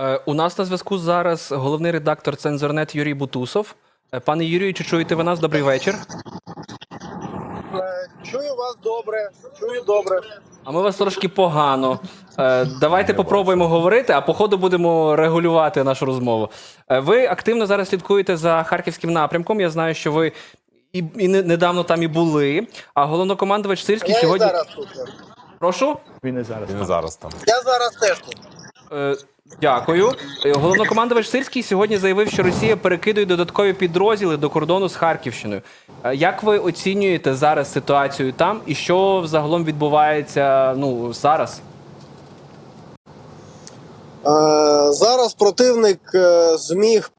Е, У нас на зв'язку зараз головний редактор Цензорнет Юрій Бутусов. Е, Пане Юрію, чи чуєте ви нас? Добрий вечір. Е, Чую вас добре, чую добре. А ми вас трошки погано. Давайте попробуємо говорити, а по ходу будемо регулювати нашу розмову. Ви активно зараз слідкуєте за харківським напрямком. Я знаю, що ви і, і недавно там і були. А головнокомандувач Сирський сьогодні. і зараз тут. Прошу. Він і зараз. Він зараз там. Я зараз теж тут. Е, Дякую. Е, Головнокомандувач Сирський сьогодні заявив, що Росія перекидує додаткові підрозділи до кордону з Харківщиною. Е, Як ви оцінюєте зараз ситуацію там і що взагалом відбувається ну зараз? Е, Зараз противник зміг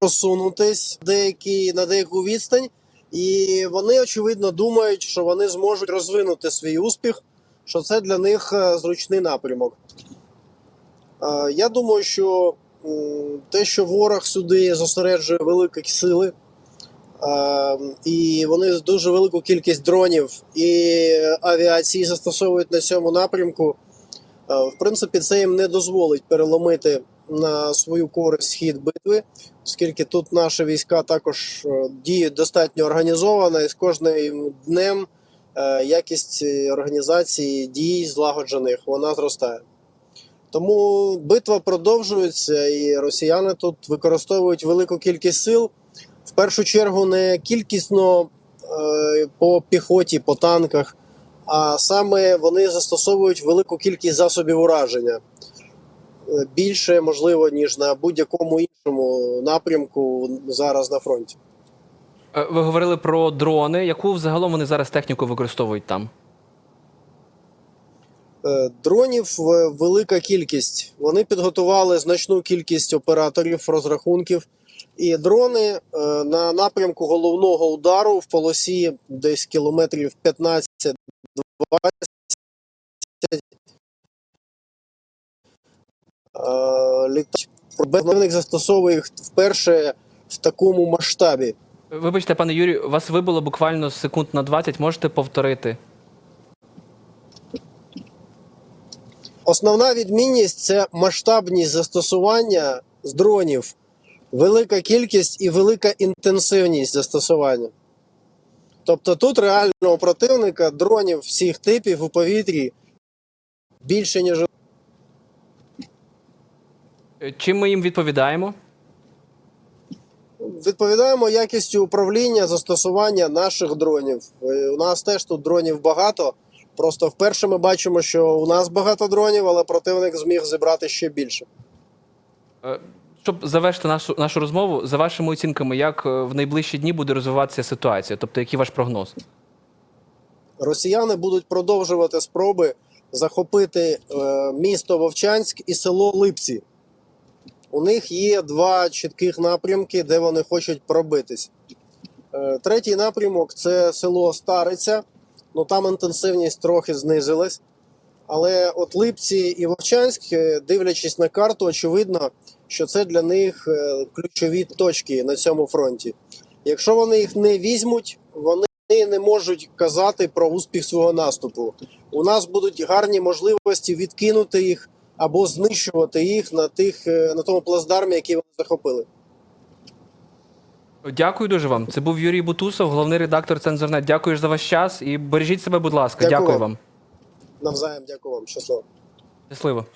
просунутись деякі, на деяку відстань, і вони очевидно думають, що вони зможуть розвинути свій успіх, що це для них зручний напрямок. Е, Я думаю, що те, що ворог сюди зосереджує великі сили, е, і вони дуже велику кількість дронів і авіації застосовують на цьому напрямку. Е, В принципі, це їм не дозволить переломити на свою користь хід битви, оскільки тут наші війська також діють достатньо організовано, і з кожним днем якість організації дій злагоджених вона зростає. Тому битва продовжується, і росіяни тут використовують велику кількість сил. В першу чергу не кількісно е, по піхоті, по танках, а саме вони застосовують велику кількість засобів ураження. Е, Більше, можливо, ніж на будь-якому іншому напрямку зараз на фронті. Е, Ви говорили про дрони. Яку взагалом вони зараз техніку використовують там? Е, Дронів велика кількість. Вони підготували значну кількість операторів, розрахунків. І дрони е, на напрямку головного удару в полосі десь кілометрів 15-20 е, літають. Противник застосовує їх вперше в такому масштабі. Вибачте, пане Юрію, вас вибило буквально секунд на 20. Можете повторити? Основна відмінність це масштабність застосування з дронів, велика кількість і велика інтенсивність застосування. Тобто тут реально у противника дронів всіх типів у повітрі більше, ніж Е, Чим ми їм відповідаємо? відповідаємо якістю управління застосування наших дронів. Е, У нас теж тут дронів багато. Просто вперше ми бачимо, що у нас багато дронів, але противник зміг зібрати ще більше. Е, Щоб завершити нашу нашу розмову, за вашими оцінками, як е, в найближчі дні буде розвиватися ситуація? Тобто, який ваш прогноз? Росіяни будуть продовжувати спроби захопити е, місто Вовчанськ і село Липці. У них є два чітких напрямки, де вони хочуть пробитись. Е, третій напрямок це село Стариця. Ну там інтенсивність трохи знизилась. Але от Липці і Вовчанськ, е, дивлячись на карту, очевидно, що це для них е, ключові точки на цьому фронті. Якщо вони їх не візьмуть, вони не можуть казати про успіх свого наступу. У нас будуть гарні можливості відкинути їх або знищувати їх на тих е, на тому плацдармі, який вони захопили. Дякую дуже вам. Це був Юрій Бутусов, головний редактор Цензорнет. Дякую за ваш час і бережіть себе, будь ласка. Дякую. Дякую вам. Навзаєм дякую вам. Щасливо. Щасливо.